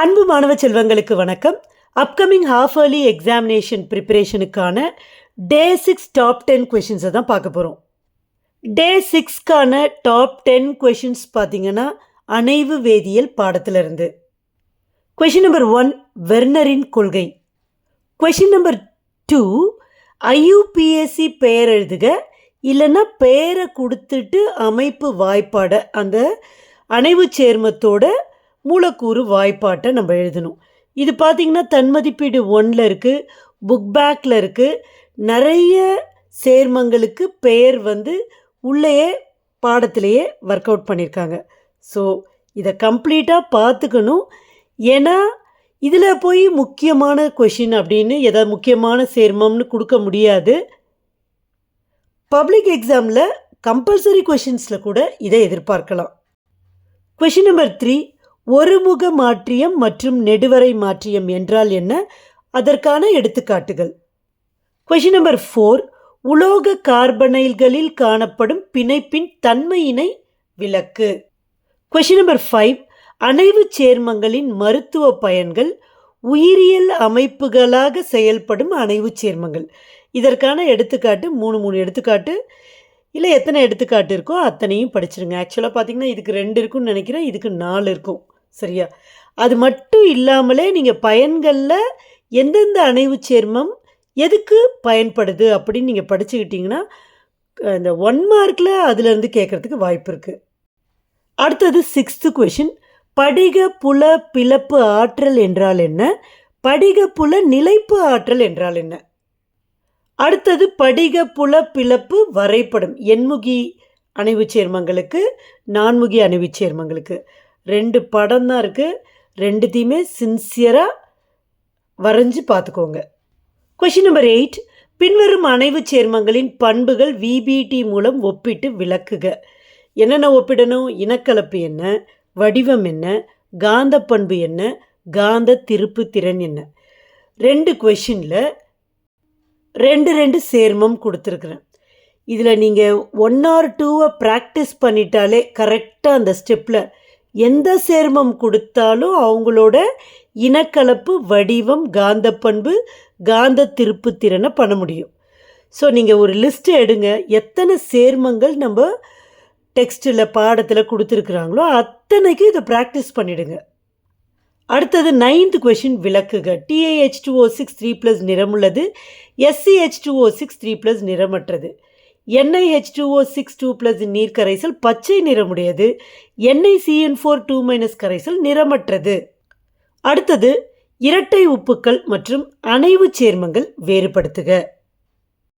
அன்பு மாணவ செல்வங்களுக்கு வணக்கம். அப்கமிங் ஹாஃப் ஏர்லி எக்ஸாமினேஷன் ப்ரிப்பரேஷனுக்கான டே சிக்ஸ் டாப் டென் கொஷின்ஸை தான் பார்க்க போகிறோம் டே சிக்ஸ்க்கான டாப் டென் கொஷின்ஸ் பார்த்தீங்கன்னா அணைவு வேதியியல் பாடத்திலிருந்து கொஷின் நம்பர் ஒன் வெர்னரின் கொள்கை. கொஷின் நம்பர் டூ ஐயூபிஎஸ்சி பெயர் எழுதுக இல்லைன்னா பெயரை கொடுத்துட்டு அமைப்பு வாய்ப்பாடை அந்த அணைவு சேர்மத்தோட மூலக்கூறு வாய்ப்பாட்டை நம்ம எழுதணும். இது பார்த்திங்கன்னா தன்மதிப்பீடு ஒன்றில் இருக்குது புக் பேக்கில் இருக்குது நிறைய சேர்மங்களுக்கு பெயர் வந்து உள்ளேயே பாடத்திலேயே ஒர்க் அவுட் பண்ணியிருக்காங்க ஸோ இதை கம்ப்ளீட்டாக பார்த்துக்கணும் ஏன்னா இதில் போய் முக்கியமான கொஷின் அப்படின்னு எதாவது முக்கியமான சேர்மம்னு கொடுக்க முடியாது. பப்ளிக் எக்ஸாமில் கம்பல்சரி கொஷின்ஸில் கூட இதை எதிர்பார்க்கலாம். கொஷின் நம்பர் த்ரீ ஒருமுக மாற்றியம் மற்றும் நெடுவரை மாற்றியம் என்றால் என்ன? அதற்கான எடுத்துக்காட்டுகள். கொஷின் நம்பர் ஃபோர் உலோக கார்பனைல்களில் காணப்படும் பிணைப்பின் தன்மையினை விளக்கு. கொஷின் நம்பர் ஃபைவ் அணைவு சேர்மங்களின் மருத்துவ பயன்கள் உயிரியல் அமைப்புகளாக செயல்படும் அணைவு சேர்மங்கள். இதற்கான எடுத்துக்காட்டு மூணு மூணு எடுத்துக்காட்டு. இல்லை எத்தனை எடுத்துக்காட்டு இருக்கோ அத்தனையும் படிச்சிருங்க. ஆக்சுவலாக பார்த்தீங்கன்னா இதுக்கு ரெண்டு இருக்குன்னு நினைக்கிறேன் இதுக்கு நாலு இருக்கும். சரியா? அது மட்டும் இல்லாமலே நீங்கள் பயன்களில் எந்தெந்த அணைவு சேர்மம் எதுக்கு பயன்படுது அப்படின்னு நீங்கள் படிச்சுக்கிட்டிங்கன்னா இந்த ஒன் மார்க்கில் அதுலேருந்து கேட்குறதுக்கு வாய்ப்பு இருக்குது அடுத்தது சிக்ஸ்த்து கொஷின் படிக புல பிளப்பு ஆற்றல் என்றால் என்ன? படிக புல நிலைப்பு ஆற்றல் என்றால் என்ன? அடுத்தது படிக புல பிளப்பு வரைபடம். எண்முகி அணைவு சேர்மங்களுக்கு நான்முகி அணைவு சேர்மங்களுக்கு. ரெண்டு படம் தான் இருக்குது ரெண்டுத்தையுமே சின்சியராக வரைஞ்சி பார்த்துக்கோங்க. கொஷின் நம்பர் எயிட் பின்வரும் அணைவு சேர்மங்களின் பண்புகள் விபிடி மூலம் ஒப்பிட்டு விளக்குக. என்னென்ன ஒப்பிடணும்? இனக்கலப்பு என்ன? வடிவம் என்ன? காந்த பண்பு என்ன? காந்த திருப்பு திறன் என்ன? ரெண்டு கொஷினில் ரெண்டு ரெண்டு சேர்மம் கொடுத்துருக்குறேன். இதில் நீங்கள் ஒன் ஆர் டூவை ப்ராக்டிஸ் பண்ணிட்டாலே கரெக்டாக அந்த ஸ்டெப்பில் எந்த சேர்மம் கொடுத்தாலும் அவங்களோட இனக்கலப்பு வடிவம் காந்த பண்பு காந்த திருப்பு திறனை பண்ண முடியும். ஸோ நீங்கள் ஒரு லிஸ்ட்டை எடுங்க. எத்தனை சேர்மங்கள் நம்ம டெக்ஸ்ட்டில் பாடத்தில் கொடுத்துருக்குறாங்களோ அத்தனைக்கு இதை ப்ராக்டிஸ் பண்ணிவிடுங்க அடுத்தது ninth question விளக்குக. T A H two O six three plus நிறமுள்ளது. S C H two O six three plus நிறமற்றது. N I H two O six two plus நீர் கரைசல் பச்சை நிறமுடையது. N I C N four two minus கரைசல் நிறமற்றது. அடுத்தது இரட்டை உப்புக்கள் மற்றும் அணைவு சேர்மங்கள் வேறுபடுத்துக.